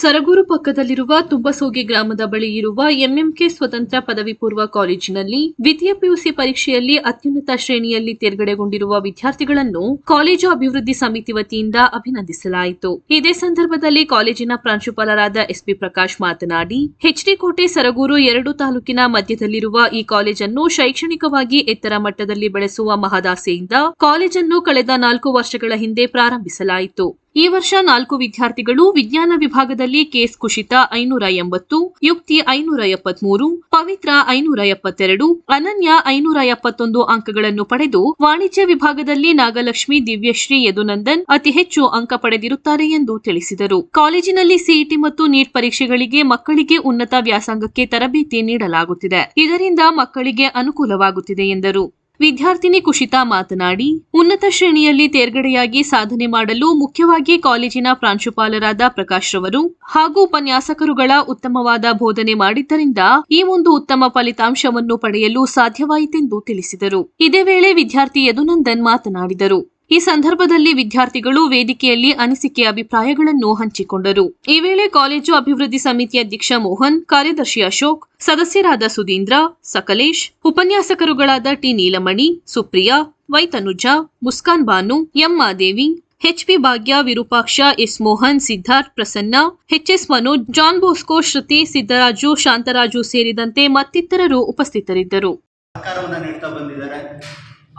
ಸರಗೂರು ಪಕ್ಕದಲ್ಲಿರುವ ತುಂಬಸೋಗಿ ಗ್ರಾಮದ ಬಳಿ ಇರುವ ಎಂಎಂಕೆ ಸ್ವತಂತ್ರ ಪದವಿ ಪೂರ್ವ ಕಾಲೇಜಿನಲ್ಲಿ ದ್ವಿತೀಯ ಪಿಯುಸಿ ಪರೀಕ್ಷೆಯಲ್ಲಿ ಅತ್ಯುನ್ನತ ಶ್ರೇಣಿಯಲ್ಲಿ ತೇರ್ಗಡೆಗೊಂಡಿರುವ ವಿದ್ಯಾರ್ಥಿಗಳನ್ನು ಕಾಲೇಜು ಅಭಿವೃದ್ಧಿ ಸಮಿತಿ ವತಿಯಿಂದ ಅಭಿನಂದಿಸಲಾಯಿತು. ಇದೇ ಸಂದರ್ಭದಲ್ಲಿ ಕಾಲೇಜಿನ ಪ್ರಾಂಶುಪಾಲರಾದ ಎಸ್ಪಿ ಪ್ರಕಾಶ್ ಮಾತನಾಡಿ ಹೆಚ್ಡಿಕೋಟೆ ಕೋಟೆ ಸರಗೂರು ಎರಡು ತಾಲೂಕಿನ ಮಧ್ಯದಲ್ಲಿರುವ ಈ ಕಾಲೇಜನ್ನು ಶೈಕ್ಷಣಿಕವಾಗಿ ಎತ್ತರ ಮಟ್ಟದಲ್ಲಿ ಬೆಳೆಸುವ ಮಹದಾಸೆಯಿಂದ ಕಾಲೇಜನ್ನು ಕಳೆದ ನಾಲ್ಕು ವರ್ಷಗಳ ಹಿಂದೆ ಪ್ರಾರಂಭಿಸಲಾಯಿತು. ಈ ವರ್ಷ ನಾಲ್ಕು ವಿದ್ಯಾರ್ಥಿಗಳು ವಿಜ್ಞಾನ ವಿಭಾಗದಲ್ಲಿ ಕೇಸ್ ಕುಶಿತ ಐನೂರ ಎಂಬತ್ತು, ಯುಕ್ತಿ ಐನೂರ ಎಪ್ಪತ್ಮೂರು, ಪವಿತ್ರ ಐನೂರ ಎಪ್ಪತ್ತೆರಡು, ಅನನ್ಯ ಐನೂರ ಎಪ್ಪತ್ತೊಂದು ಅಂಕಗಳನ್ನು ಪಡೆದು ವಾಣಿಜ್ಯ ವಿಭಾಗದಲ್ಲಿ ನಾಗಲಕ್ಷ್ಮಿ ದಿವ್ಯಶ್ರೀ ಯದುನಂದನ್ ಅತಿ ಹೆಚ್ಚು ಅಂಕ ಪಡೆದಿರುತ್ತಾರೆ ಎಂದು ತಿಳಿಸಿದರು. ಕಾಲೇಜಿನಲ್ಲಿ ಸಿಇಟಿ ಮತ್ತು ನೀಟ್ ಪರೀಕ್ಷೆಗಳಿಗೆ ಮಕ್ಕಳಿಗೆ ಉನ್ನತ ವ್ಯಾಸಂಗಕ್ಕೆ ತರಬೇತಿ ನೀಡಲಾಗುತ್ತಿದೆ. ಇದರಿಂದ ಮಕ್ಕಳಿಗೆ ಅನುಕೂಲವಾಗುತ್ತಿದೆ ಎಂದರು. ವಿದ್ಯಾರ್ಥಿನಿ ಕುಶಿತಾ ಮಾತನಾಡಿ, ಉನ್ನತ ಶ್ರೇಣಿಯಲ್ಲಿ ತೇರ್ಗಡೆಯಾಗಿ ಸಾಧನೆ ಮಾಡಲು ಮುಖ್ಯವಾಗಿ ಕಾಲೇಜಿನ ಪ್ರಾಂಶುಪಾಲರಾದ ಪ್ರಕಾಶ್ ರವರು ಹಾಗೂ ಉಪನ್ಯಾಸಕರುಗಳ ಉತ್ತಮವಾದ ಬೋಧನೆ ಮಾಡಿದ್ದರಿಂದ ಈ ಒಂದು ಉತ್ತಮ ಫಲಿತಾಂಶವನ್ನು ಪಡೆಯಲು ಸಾಧ್ಯವಾಯಿತೆಂದು ತಿಳಿಸಿದರು. ಇದೇ ವೇಳೆ ವಿದ್ಯಾರ್ಥಿ ಯದುನಂದನ್ ಮಾತನಾಡಿದರು. ಈ ಸಂದರ್ಭದಲ್ಲಿ ವಿದ್ಯಾರ್ಥಿಗಳು ವೇದಿಕೆಯಲ್ಲಿ ಅನಿಸಿಕೆ ಅಭಿಪ್ರಾಯಗಳನ್ನು ಹಂಚಿಕೊಂಡರು. ಈ ವೇಳೆ ಕಾಲೇಜು ಅಭಿವೃದ್ಧಿ ಸಮಿತಿ ಅಧ್ಯಕ್ಷ ಮೋಹನ್, ಕಾರ್ಯದರ್ಶಿ ಅಶೋಕ್, ಸದಸ್ಯರಾದ Sudhindra, Sakalesh, ಉಪನ್ಯಾಸಕರುಗಳಾದ T Neelamani, Supriya, Vaitanuja, Muskan Banu, M Madevi HP Bhagya, Virupaksha, S Mohan, Siddharth Prasanna HS Manoj, John Bosco, Shruti, Siddaraju, Shantaraju ಸೇರಿದಂತೆ ಮತ್ತಿತರರು ಉಪಸ್ಥಿತರಿದ್ದರು.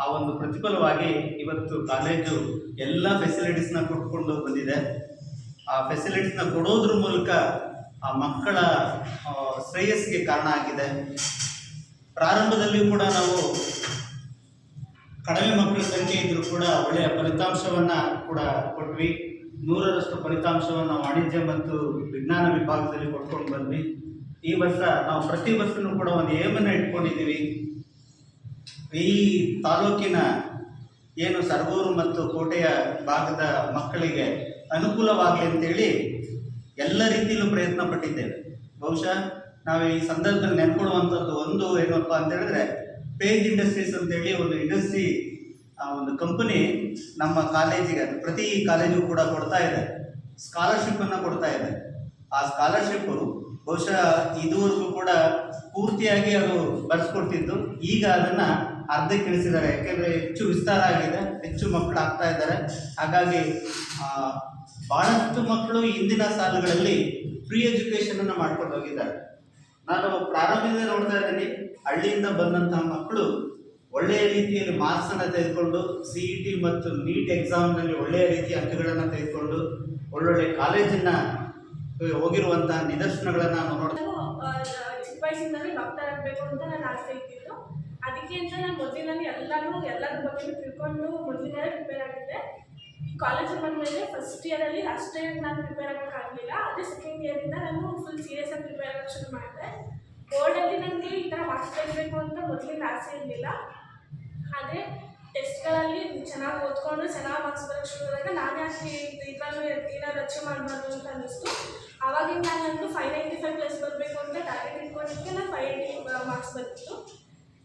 ಆ ಒಂದು ಪ್ರತಿಫಲವಾಗಿ ಇವತ್ತು ಕಾಲೇಜು ಎಲ್ಲ ಫೆಸಿಲಿಟೀಸ್ನ ಕೊಟ್ಕೊಂಡು ಬಂದಿದೆ. ಆ ಫೆಸಿಲಿಟೀಸ್ನ ಕೊಡೋದ್ರ ಮೂಲಕ ಆ ಮಕ್ಕಳ ಶ್ರೇಯಸ್ಸಿಗೆ ಕಾರಣ ಆಗಿದೆ. ಪ್ರಾರಂಭದಲ್ಲಿಯೂ ಕೂಡ ನಾವು ಕಡಿಮೆ ಮಕ್ಕಳ ಸಂಖ್ಯೆ ಇದ್ದರೂ ಕೂಡ ಒಳ್ಳೆಯ ಫಲಿತಾಂಶವನ್ನು ಕೂಡ ಕೊಟ್ವಿ. ನೂರರಷ್ಟು ಫಲಿತಾಂಶವನ್ನು ವಾಣಿಜ್ಯ ಮತ್ತು ವಿಜ್ಞಾನ ವಿಭಾಗದಲ್ಲಿ ಕೊಟ್ಕೊಂಡು ಬಂದ್ವಿ. ಈ ವರ್ಷ ನಾವು ಪ್ರತಿ ವರ್ಷನೂ ಕೂಡ ಒಂದು ಏಮನ್ನು ಇಟ್ಕೊಂಡಿದ್ದೀವಿ. ಈ ತಾಲೂಕಿನ ಏನು ಸರ್ವೂರು ಮತ್ತು ಕೋಟೆಯ ಭಾಗದ ಮಕ್ಕಳಿಗೆ ಅನುಕೂಲವಾಗಲಿ ಅಂತೇಳಿ ಎಲ್ಲ ರೀತಿಯಲ್ಲೂ ಪ್ರಯತ್ನ ಪಟ್ಟಿದ್ದೇವೆ. ಬಹುಶಃ ನಾವು ಈ ಸಂದರ್ಭದಲ್ಲಿ ನೆನ್ಕೊಡುವಂಥದ್ದು ಒಂದು ಏನಪ್ಪ ಅಂತ ಹೇಳಿದ್ರೆ ಪೇಜ್ ಇಂಡಸ್ಟ್ರೀಸ್ ಅಂತೇಳಿ ಒಂದು ಇಂಡಸ್ಟ್ರಿ ಒಂದು ಕಂಪನಿ ನಮ್ಮ ಕಾಲೇಜಿಗೆ ಪ್ರತಿ ಕಾಲೇಜಿಗೂ ಕೂಡ ಕೊಡ್ತಾ ಇದೆ. ಸ್ಕಾಲರ್ಶಿಪ್ಪನ್ನು ಕೊಡ್ತಾ ಇದೆ. ಆ ಸ್ಕಾಲರ್ಶಿಪ್ಪು ಬಹುಶಃ ಇದುವರೆಗೂ ಕೂಡ ಪೂರ್ತಿಯಾಗಿ ಅದು ಬರೆಸ್ಕೊಡ್ತಿದ್ದು. ಈಗ ಅದನ್ನು ಅರ್ಧಕ್ಕೆ ಇಳಿಸಿದ್ದಾರೆ. ಯಾಕೆಂದರೆ ಹೆಚ್ಚು ವಿಸ್ತಾರ ಆಗಿದೆ, ಹೆಚ್ಚು ಮಕ್ಕಳು ಆಗ್ತಾ ಇದ್ದಾರೆ. ಹಾಗಾಗಿ ಬಹಳಷ್ಟು ಮಕ್ಕಳು ಇಂದಿನ ಸಾಲುಗಳಲ್ಲಿ ಫ್ರೀ ಎಜುಕೇಷನನ್ನು ಮಾಡ್ಕೊಂಡು ಹೋಗಿದ್ದಾರೆ. ನಾನು ಪ್ರಾರಂಭದಿಂದ ನೋಡ್ತಾ ಇದ್ದೀನಿ. ಹಳ್ಳಿಯಿಂದ ಬಂದಂತಹ ಮಕ್ಕಳು ಒಳ್ಳೆಯ ರೀತಿಯಲ್ಲಿ ಮಾರ್ಕ್ಸನ್ನು ತೆಗೆದುಕೊಂಡು ಸಿ ಇ ಟಿ ಮತ್ತು ನೀಟ್ ಎಕ್ಸಾಮ್ನಲ್ಲಿ ಒಳ್ಳೆಯ ರೀತಿಯ ಅಂಕಗಳನ್ನು ತೆಗೆದುಕೊಂಡು, ಒಳ್ಳೊಳ್ಳೆ ಕಾಲೇಜಿನ ಹೋಗಿರುವಂತಹ ನಿದರ್ಶನಗಳನ್ನ ನಾವು ನೋಡ್ತೀವಿ ಚಿಕ್ಕ ವಯಸ್ಸಿನಲ್ಲಿ ಡಾಕ್ಟರ್ ಆಗಬೇಕು ಅಂತ ನನ್ನ ಆಸೆ ಇದ್ದಿತ್ತು. ಅದಕ್ಕೆ ಅಂತ ನಾನು ಮೊದಲಿನಲ್ಲಿ ಎಲ್ಲನೂ ಎಲ್ಲರ ಬಗ್ಗೆ ತಿಳ್ಕೊಂಡು ಮೊದಲಿನೇ ಪ್ರಿಪೇರ್ ಆಗಿದ್ದೆ. ಈ ಕಾಲೇಜಿಗೆ ಬಂದಮೇಲೆ ಫಸ್ಟ್ ಇಯರಲ್ಲಿ ಅಷ್ಟೇ ನಾನು ಪ್ರಿಪೇರ್ ಆಗೋಕ್ಕಾಗಲಿಲ್ಲ ಅದೇ ಸೆಕೆಂಡ್ ಇಯರಿಂದ ನಾನು ಫುಲ್ ಸೀರಿಯಸ್ ಆಗಿ ಪ್ರಿಪೇರ್ ಆಗೋಕ್ಕೆ ಶುರು ಮಾಡಿದೆ. ಬೋರ್ಡಲ್ಲಿ ನನಗೆ ಈ ಥರ ಮಾರ್ಕ್ಸ್ ತೆಗಿಬೇಕು ಅಂತ ಮೊದಲಿಂದ ಆಸೆ ಇರಲಿಲ್ಲ. ಆದರೆ ಟೆಸ್ಟ್ಗಳಲ್ಲಿ ಚೆನ್ನಾಗಿ ಓದ್ಕೊಂಡು, ಚೆನ್ನಾಗಿ ಮಾರ್ಕ್ಸ್ ಬರೋಕ್ಕೆ ಶುರು ಆದಾಗ ನಾನೇ ಅಷ್ಟೇ ಇದರಲ್ಲೂ ಏನಾದ್ರು ಅಚೀವ್ ಮಾಡಬಾರ್ದು ಅಂತ ಅನ್ನಿಸ್ತು. ಆವಾಗಿಂದ ನಾನು ಫೈವ್ ನೈಂಟಿ ಫೈವ್ ಪ್ಲಸ್ ಬರಬೇಕು ಅಂತ ಟಾರ್ಗೆಟ್ ಇಟ್ಕೊಂಡಿದ್ದಕ್ಕೆ ನಾನು ಫೈವ್ ಏಯ್ಟಿ ಮಾರ್ಕ್ಸ್ ಬಂದಿತ್ತು.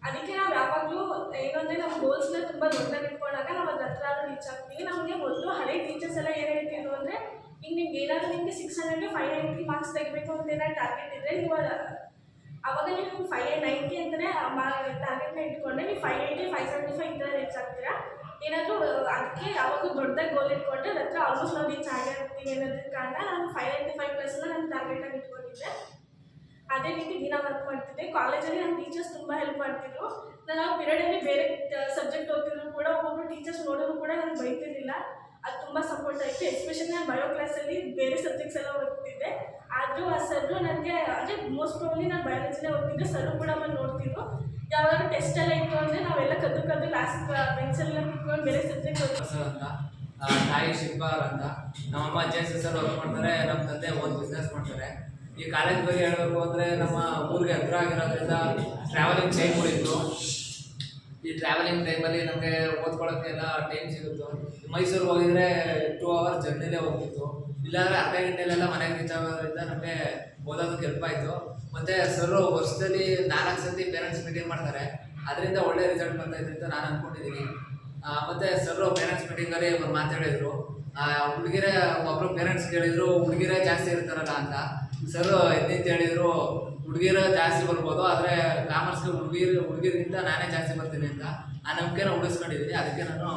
ಅದಕ್ಕೆ ನಾವು ಯಾವಾಗಲೂ ಏನಂದರೆ ನಮ್ಮ ಗೋಲ್ಸ್ನ ತುಂಬ ದೊಡ್ಡದಾಗಿ ಇಟ್ಕೊಂಡಾಗ ನಾವು ಅದ್ರ ಹತ್ರ ರೀಚ್ ಆಗ್ತೀವಿ. ನಮಗೆ ಮೊದಲು ಹಳೆ ಟೀಚರ್ಸ್ ಎಲ್ಲ ಏನು ಹೇಳ್ತಿದ್ರು ಅಂದರೆ ಈಗ ನಿಮ್ಗೆ ಏನಾದರೂ ನಿಮಗೆ ಸಿಕ್ಸ್ ಹಂಡ್ರೆಡ್ಗೆ ಫೈವ್ ನೈಂಟಿ ಮಾರ್ಕ್ಸ್ ತೆಗಿಬೇಕು ಅಂತ ಏನಾದ್ರು ಟಾರ್ಗೆಟ್ ಇದ್ದರೆ ನೀವು, ಅವಾಗ ನೀವು ಫೈವ್ ನೈಂಟಿ ಅಂತಲೇ ಟಾರ್ಗೆಟ್ನ ಇಟ್ಕೊಂಡೆ, ನೀವು five eighty five seventy five ಈ ಥರ ರೀಚ್ ಆಗ್ತೀರಾ. ಏನಾದರೂ, ಅದಕ್ಕೆ ಯಾವಾಗಲೂ ದೊಡ್ಡದಾಗಿ ಗೋಲ್ ಇಟ್ಕೊಂಡ್ರೆ ನನ್ನ ಹತ್ರ ಆಲ್ಮೋಸ್ಟ್ ನಾವು ರೀಚ್ ಆಗೇ ಅನ್ನೋದಕ್ಕೆ ಕಾರಣ ನಾನು ಫೈವ್ ನೈಂಟಿ ಫೈವ್ ಪ್ಲಸ್ನ ನಾನು ಟಾರ್ಗೆಟಾಗಿ ಇಟ್ಕೊಂಡಿದ್ದೆ. ಅದೇ ರೀತಿ ದಿನ ವರ್ಕ್ ಮಾಡ್ತಿದ್ದೆ. ಕಾಲೇಜಲ್ಲಿ ನನ್ನ ಟೀಚರ್ಸ್ ತುಂಬ ಹೆಲ್ಪ್ ಮಾಡ್ತಿದ್ರು. ನಾನು ಆ ಪೀರಿಯಡಲ್ಲಿ ಬೇರೆ ಸಬ್ಜೆಕ್ಟ್ ಓದ್ತಿದ್ರು ಕೂಡ ಒಬ್ಬೊಬ್ಬರು ಟೀಚರ್ಸ್ ನೋಡಿದ್ರು ಕೂಡ ನನಗೆ ಬೈತಿರ್ಲಿಲ್ಲ. ಅದು ತುಂಬ ಸಪೋರ್ಟ್ ಆಯಿತು. ಎಸ್ಪೆಷಲಿ ನಾನು ಬಯೋ ಕ್ಲಾಸಲ್ಲಿ ಬೇರೆ ಸಬ್ಜೆಕ್ಟ್ಸ್ ಎಲ್ಲ ಓದ್ತಿದ್ದೆ. ಆದರೂ ಆ ಸರ್ರು ನನಗೆ ಅಂದರೆ ಮೋಸ್ಟ್ ಪ್ರಾಬ್ಲಿ ನಾನು ಬಯಾಲಜಿನೇ ಓದ್ತಿದ್ದೆ. ಸರ್ರು ಕೂಡ ಬಂದು ನೋಡ್ತಿದ್ರು. ಯಾವಾಗ ಟೆಸ್ಟ್ ಎಲ್ಲ ಇತ್ತು ಅಂದರೆ ನಾವೆಲ್ಲ ಕದ್ದು ಕದ್ದು ಲಾಸ್ಟ್ ಬೆಂಚೆಲ್ಲ ಕುತ್ಕೊಂಡು ಬೇರೆ ಸಬ್ಜೆಕ್ಟ್ ಓದ್ತಿದ್ವಿ ಅಂತ. ತಾಯಿ ಶಿಲ್ಪ ಅಂತ. ನಮ್ಮಮ್ಮ ಜೆ ಎಸ್ ಎಸ್ ವರ್ಕ್ ಮಾಡ್ತಾರೆ, ನಮ್ಮ ತಂದೆ ಓದ್ ಬಿಸ್ನೆಸ್ ಮಾಡ್ತಾರೆ. ಈ ಕಾಲೇಜ್ ಬಗ್ಗೆ ಹೇಳಬೇಕು ಅಂದರೆ ನಮ್ಮ ಊರಿಗೆ ಹತ್ರ ಆಗಿರೋದ್ರಿಂದ ಟ್ರಾವೆಲಿಂಗ್ ಟೈಮ್ಗಳಿತ್ತು ಈ ಟ್ರಾವೆಲಿಂಗ್ ಟೈಮಲ್ಲಿ ನಮಗೆ ಓದ್ಕೊಳ್ಳೋಕ್ಕೆಲ್ಲ ಟೈಮ್ ಸಿಗುತ್ತೋ. ಮೈಸೂರಿಗೆ ಹೋಗಿದ್ರೆ ಟೂ ಅವರ್ಸ್ ಜರ್ನಿಲೇ ಹೋಗ್ತಿತ್ತು. ಇಲ್ಲಾಂದರೆ ಅರ್ಧ ಗಂಟೆಲೆಲ್ಲ ಮನೆಗೆ ರೀಚ್ ಆಗೋದ್ರಿಂದ ನಮಗೆ ಓದೋದಕ್ಕೆ ಹೆಲ್ಪ್ ಆಯಿತು. ಮತ್ತು ಸರ್ ವರ್ಷದಲ್ಲಿ ನಾಲ್ಕು ಸತಿ ಪೇರೆಂಟ್ಸ್ ಮೀಟಿಂಗ್ ಮಾಡ್ತಾರೆ. ಅದರಿಂದ ಒಳ್ಳೆ ರಿಸಲ್ಟ್ ಬರ್ತಾ ಅಂತ ನಾನು ಅಂದ್ಕೊಂಡಿದ್ದೀನಿ ಮತ್ತೆ ಸರ್ ಪೇರೆಂಟ್ಸ್ ಮೀಟಿಂಗಲ್ಲಿ ಇವರು ಮಾತಾಡಿದ್ರು. ಹುಡುಗಿರೇ, ಒಬ್ರು ಪೇರೆಂಟ್ಸ್ ಕೇಳಿದ್ರು, ಹುಡುಗಿರೇ ಜಾಸ್ತಿ ಇರ್ತಾರಲ್ಲ ಅಂತ. ಸರ್ ಎದ್ದಿಂತ ಹೇಳಿದ್ರು, ಹುಡುಗಿರ ಜಾಸ್ತಿ ಬರ್ಬೋದು, ಆದರೆ ಕಾಮರ್ಸ್ಗೆ ಹುಡುಗಿರ್, ಹುಡುಗಿರಿಗಿಂತ ನಾನೇ ಜಾಸ್ತಿ ಬರ್ತೀನಿ ಅಂತ. ಆ ನಂಬಿಕೆನ ಉಳಿಸ್ಕೊಂಡಿದ್ದೀನಿ ಅದಕ್ಕೆ ನಾನು